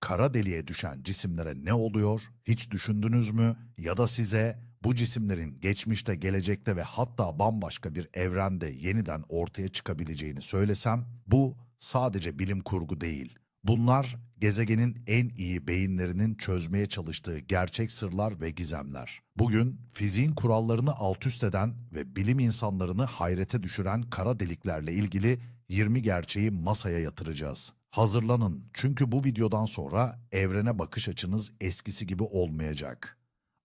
kara deliğe düşen cisimlere ne oluyor hiç düşündünüz mü? Ya da size bu cisimlerin geçmişte, gelecekte ve hatta bambaşka bir evrende yeniden ortaya çıkabileceğini söylesem bu sadece bilim kurgu değil. Bunlar gezegenin en iyi beyinlerinin çözmeye çalıştığı gerçek sırlar ve gizemler. Bugün fiziğin kurallarını alt üst eden ve bilim insanlarını hayrete düşüren kara deliklerle ilgili 20 gerçeği masaya yatıracağız. Hazırlanın çünkü bu videodan sonra evrene bakış açınız eskisi gibi olmayacak.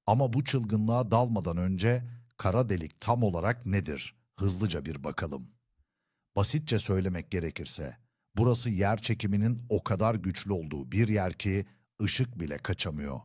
Ama bu çılgınlığa dalmadan önce kara delik tam olarak nedir? Hızlıca bir bakalım. Basitçe söylemek gerekirse, burası yer çekiminin o kadar güçlü olduğu bir yer ki ışık bile kaçamıyor.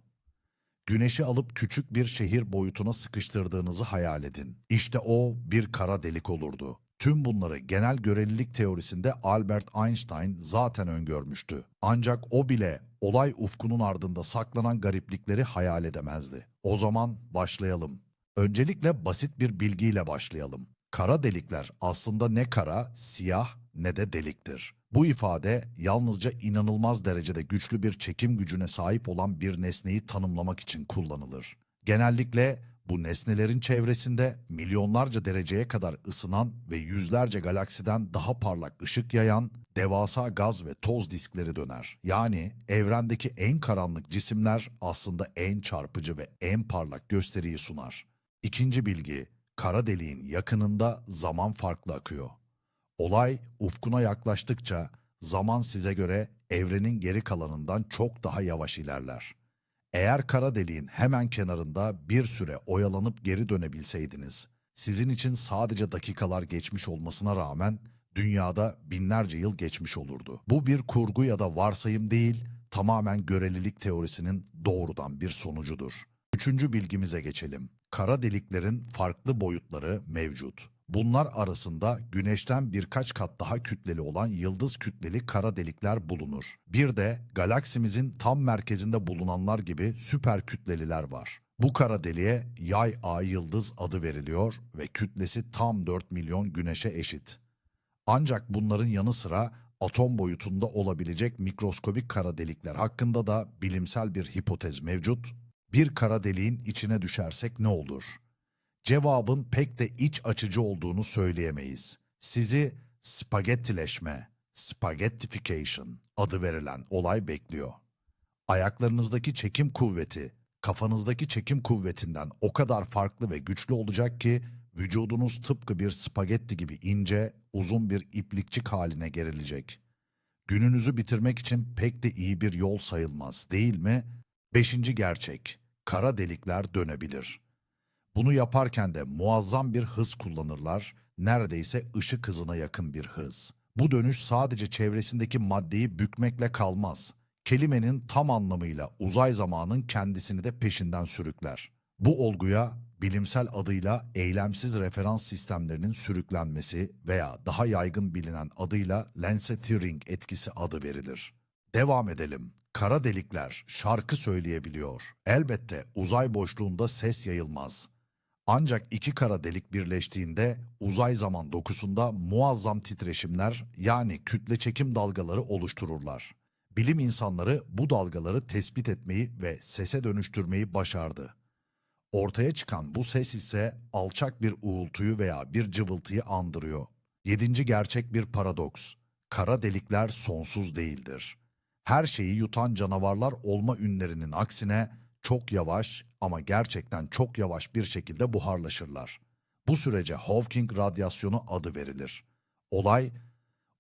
Güneşi alıp küçük bir şehir boyutuna sıkıştırdığınızı hayal edin. İşte o bir kara delik olurdu. Tüm bunları genel görelilik teorisinde Albert Einstein zaten öngörmüştü. Ancak o bile olay ufkunun ardında saklanan gariplikleri hayal edemezdi. O zaman başlayalım. Öncelikle basit bir bilgiyle başlayalım. Kara delikler aslında ne kara, siyah ne de deliktir. Bu ifade yalnızca inanılmaz derecede güçlü bir çekim gücüne sahip olan bir nesneyi tanımlamak için kullanılır. Genellikle bu nesnelerin çevresinde milyonlarca dereceye kadar ısınan ve yüzlerce galaksiden daha parlak ışık yayan devasa gaz ve toz diskleri döner. Yani evrendeki en karanlık cisimler aslında en çarpıcı ve en parlak gösteriyi sunar. İkinci bilgi, kara deliğin yakınında zaman farklı akıyor. Olay ufkuna yaklaştıkça zaman size göre evrenin geri kalanından çok daha yavaş ilerler. Eğer kara deliğin hemen kenarında bir süre oyalanıp geri dönebilseydiniz, sizin için sadece dakikalar geçmiş olmasına rağmen dünyada binlerce yıl geçmiş olurdu. Bu bir kurgu ya da varsayım değil, tamamen görelilik teorisinin doğrudan bir sonucudur. Üçüncü bilgimize geçelim. Kara deliklerin farklı boyutları mevcut. Bunlar arasında güneşten birkaç kat daha kütleli olan yıldız kütleli kara delikler bulunur. Bir de galaksimizin tam merkezinde bulunanlar gibi süper kütleliler var. Bu kara deliğe yay ay yıldız adı veriliyor ve kütlesi tam 4 milyon güneşe eşit. Ancak bunların yanı sıra atom boyutunda olabilecek mikroskobik kara delikler hakkında da bilimsel bir hipotez mevcut. Bir kara deliğin içine düşersek ne olur? Cevabın pek de iç açıcı olduğunu söyleyemeyiz. Sizi spagettileşme, spaghettification adı verilen olay bekliyor. Ayaklarınızdaki çekim kuvveti, kafanızdaki çekim kuvvetinden o kadar farklı ve güçlü olacak ki vücudunuz tıpkı bir spagetti gibi ince, uzun bir iplikçik haline gerilecek. Gününüzü bitirmek için pek de iyi bir yol sayılmaz, değil mi? Beşinci gerçek, kara delikler dönebilir. Bunu yaparken de muazzam bir hız kullanırlar, neredeyse ışık hızına yakın bir hız. Bu dönüş sadece çevresindeki maddeyi bükmekle kalmaz. Kelimenin tam anlamıyla uzay zamanın kendisini de peşinden sürükler. Bu olguya bilimsel adıyla eylemsiz referans sistemlerinin sürüklenmesi veya daha yaygın bilinen adıyla Lense-Turing etkisi adı verilir. Devam edelim. Kara delikler şarkı söyleyebiliyor. Elbette uzay boşluğunda ses yayılmaz. Ancak iki kara delik birleştiğinde uzay zaman dokusunda muazzam titreşimler yani kütle çekim dalgaları oluştururlar. Bilim insanları bu dalgaları tespit etmeyi ve sese dönüştürmeyi başardı. Ortaya çıkan bu ses ise alçak bir uğultuyu veya bir cıvıltıyı andırıyor. Yedinci gerçek bir paradoks. Kara delikler sonsuz değildir. Her şeyi yutan canavarlar olma ünlerinin aksine çok yavaş ama gerçekten çok yavaş bir şekilde buharlaşırlar. Bu sürece Hawking radyasyonu adı verilir. Olay,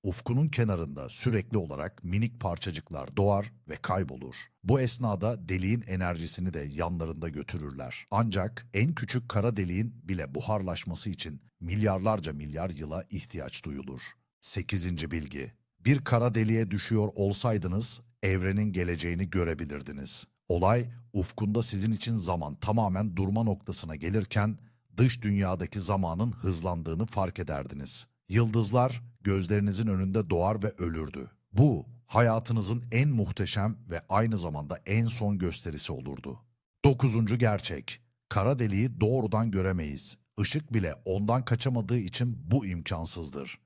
ufkunun kenarında sürekli olarak minik parçacıklar doğar ve kaybolur. Bu esnada deliğin enerjisini de yanlarında götürürler. Ancak en küçük kara deliğin bile buharlaşması için milyarlarca milyar yıla ihtiyaç duyulur. 8. bilgi. Bir kara deliğe düşüyor olsaydınız evrenin geleceğini görebilirdiniz. Olay ufkunda sizin için zaman tamamen durma noktasına gelirken dış dünyadaki zamanın hızlandığını fark ederdiniz. Yıldızlar gözlerinizin önünde doğar ve ölürdü. Bu hayatınızın en muhteşem ve aynı zamanda en son gösterisi olurdu. Dokuzuncu gerçek. Kara deliği doğrudan göremeyiz. Işık bile ondan kaçamadığı için bu imkansızdır.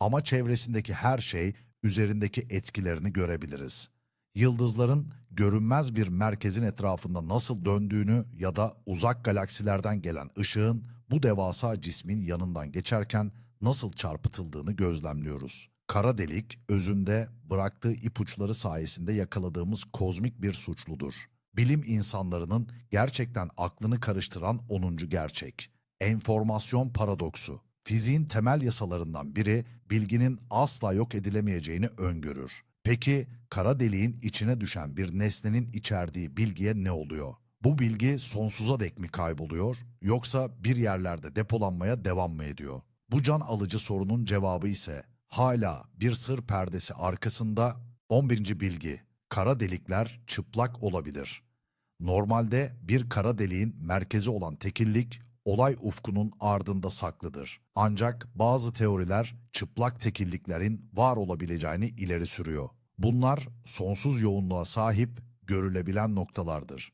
Ama çevresindeki her şey üzerindeki etkilerini görebiliriz. Yıldızların görünmez bir merkezin etrafında nasıl döndüğünü ya da uzak galaksilerden gelen ışığın bu devasa cismin yanından geçerken nasıl çarpıtıldığını gözlemliyoruz. Kara delik özünde bıraktığı ipuçları sayesinde yakaladığımız kozmik bir suçludur. Bilim insanlarının gerçekten aklını karıştıran 10. gerçek. Enformasyon paradoksu. Fiziğin temel yasalarından biri bilginin asla yok edilemeyeceğini öngörür. Peki kara deliğin içine düşen bir nesnenin içerdiği bilgiye ne oluyor? Bu bilgi sonsuza dek mi kayboluyor yoksa bir yerlerde depolanmaya devam mı ediyor? Bu can alıcı sorunun cevabı ise hala bir sır perdesi arkasında 11. bilgi. Kara delikler çıplak olabilir. Normalde bir kara deliğin merkezi olan tekillik olay ufkunun ardında saklıdır. Ancak bazı teoriler çıplak tekilliklerin var olabileceğini ileri sürüyor. Bunlar sonsuz yoğunluğa sahip görülebilen noktalardır.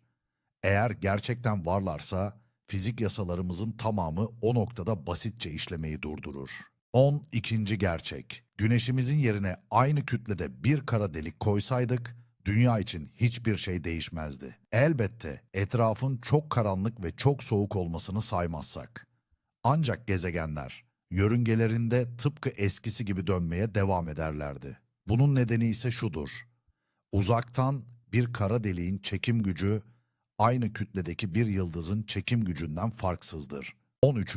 Eğer gerçekten varlarsa fizik yasalarımızın tamamı o noktada basitçe işlemeyi durdurur. 12. gerçek. Güneşimizin yerine aynı kütlede bir kara delik koysaydık dünya için hiçbir şey değişmezdi. Elbette etrafın çok karanlık ve çok soğuk olmasını saymazsak. Ancak gezegenler yörüngelerinde tıpkı eskisi gibi dönmeye devam ederlerdi. Bunun nedeni ise şudur. Uzaktan bir kara deliğin çekim gücü aynı kütledeki bir yıldızın çekim gücünden farksızdır. 13.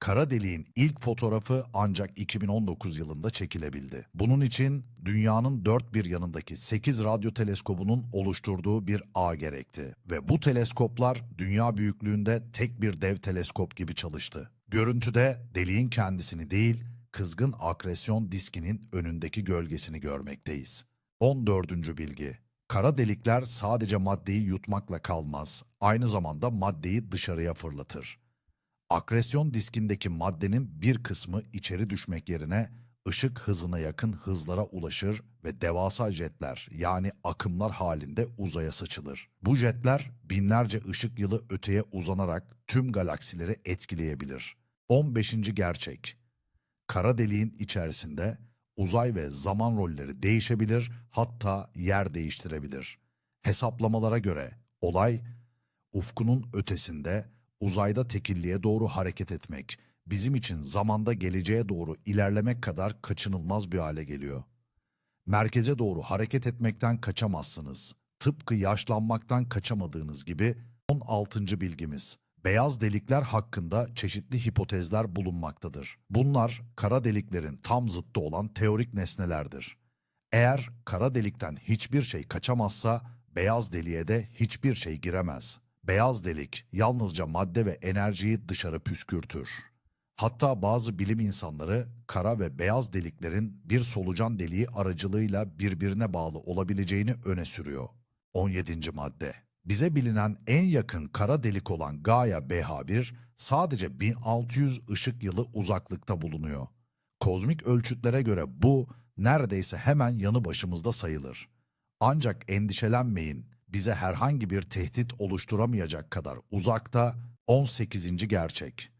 Kara deliğin ilk fotoğrafı ancak 2019 yılında çekilebildi. Bunun için dünyanın dört bir yanındaki 8 radyo teleskobunun oluşturduğu bir ağ gerekti. Ve bu teleskoplar dünya büyüklüğünde tek bir dev teleskop gibi çalıştı. Görüntüde deliğin kendisini değil, kızgın akresyon diskinin önündeki gölgesini görmekteyiz. 14. bilgi. Kara delikler sadece maddeyi yutmakla kalmaz, aynı zamanda maddeyi dışarıya fırlatır. Akresyon diskindeki maddenin bir kısmı içeri düşmek yerine ışık hızına yakın hızlara ulaşır ve devasa jetler yani akımlar halinde uzaya saçılır. Bu jetler binlerce ışık yılı öteye uzanarak tüm galaksileri etkileyebilir. 15. gerçek. Kara deliğin içerisinde uzay ve zaman rolleri değişebilir, hatta yer değiştirebilir. Hesaplamalara göre olay ufkunun ötesinde uzayda tekilliğe doğru hareket etmek bizim için zamanda geleceğe doğru ilerlemek kadar kaçınılmaz bir hale geliyor. Merkeze doğru hareket etmekten kaçamazsınız. Tıpkı yaşlanmaktan kaçamadığınız gibi 16. bilgimiz. Beyaz delikler hakkında çeşitli hipotezler bulunmaktadır. Bunlar kara deliklerin tam zıttı olan teorik nesnelerdir. Eğer kara delikten hiçbir şey kaçamazsa beyaz deliğe de hiçbir şey giremez. Beyaz delik yalnızca madde ve enerjiyi dışarı püskürtür. Hatta bazı bilim insanları kara ve beyaz deliklerin bir solucan deliği aracılığıyla birbirine bağlı olabileceğini öne sürüyor. 17. madde. Bize bilinen en yakın kara delik olan Gaia BH1 sadece 1600 ışık yılı uzaklıkta bulunuyor. Kozmik ölçütlere göre bu neredeyse hemen yanı başımızda sayılır. Ancak endişelenmeyin, bize herhangi bir tehdit oluşturamayacak kadar uzakta 18. gerçek.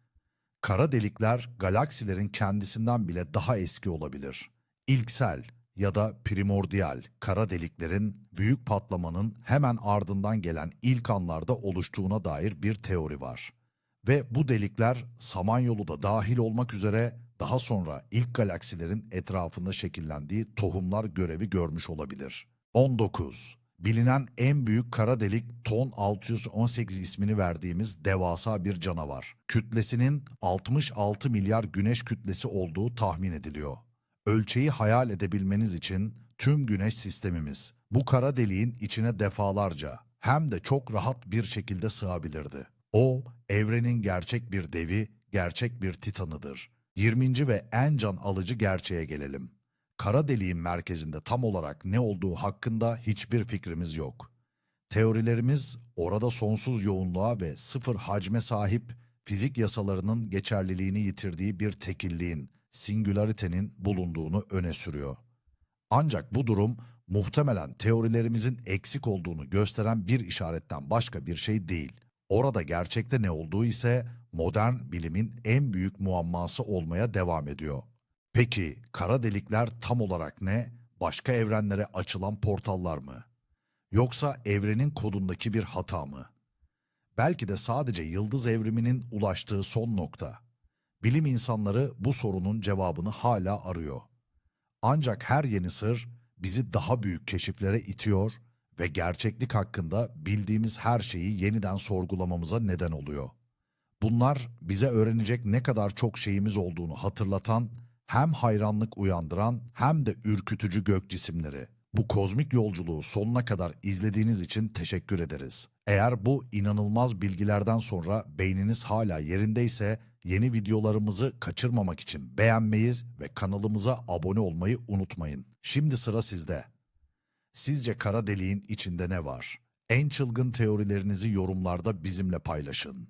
Kara delikler galaksilerin kendisinden bile daha eski olabilir. İlksel ya da primordial kara deliklerin büyük patlamanın hemen ardından gelen ilk anlarda oluştuğuna dair bir teori var. Ve bu delikler Samanyolu da dahil olmak üzere daha sonra ilk galaksilerin etrafında şekillendiği tohumlar görevi görmüş olabilir. 19. Bilinen en büyük kara delik Ton 618 ismini verdiğimiz devasa bir canavar. Kütlesinin 66 milyar güneş kütlesi olduğu tahmin ediliyor. Ölçeği hayal edebilmeniz için tüm güneş sistemimiz bu kara deliğin içine defalarca hem de çok rahat bir şekilde sığabilirdi. O, evrenin gerçek bir devi, gerçek bir titanıdır. 20. ve en can alıcı gerçeğe gelelim. Kara deliğin merkezinde tam olarak ne olduğu hakkında hiçbir fikrimiz yok. Teorilerimiz orada sonsuz yoğunluğa ve sıfır hacme sahip fizik yasalarının geçerliliğini yitirdiği bir tekilliğin, singülaritenin bulunduğunu öne sürüyor. Ancak bu durum muhtemelen teorilerimizin eksik olduğunu gösteren bir işaretten başka bir şey değil. Orada gerçekte ne olduğu ise modern bilimin en büyük muamması olmaya devam ediyor. Peki kara delikler tam olarak ne? başka evrenlere açılan portallar mı? Yoksa evrenin kodundaki bir hata mı? Belki de sadece yıldız evriminin ulaştığı son nokta. Bilim insanları bu sorunun cevabını hala arıyor. Ancak her yeni sır bizi daha büyük keşiflere itiyor ve gerçeklik hakkında bildiğimiz her şeyi yeniden sorgulamamıza neden oluyor. Bunlar bize öğrenecek ne kadar çok şeyimiz olduğunu hatırlatan, hem hayranlık uyandıran hem de ürkütücü gök cisimleri. Bu kozmik yolculuğu sonuna kadar izlediğiniz için teşekkür ederiz. Eğer bu inanılmaz bilgilerden sonra beyniniz hala yerindeyse yeni videolarımızı kaçırmamak için beğenmeyi ve kanalımıza abone olmayı unutmayın. Şimdi sıra sizde. Sizce kara deliğin içinde ne var? En çılgın teorilerinizi yorumlarda bizimle paylaşın.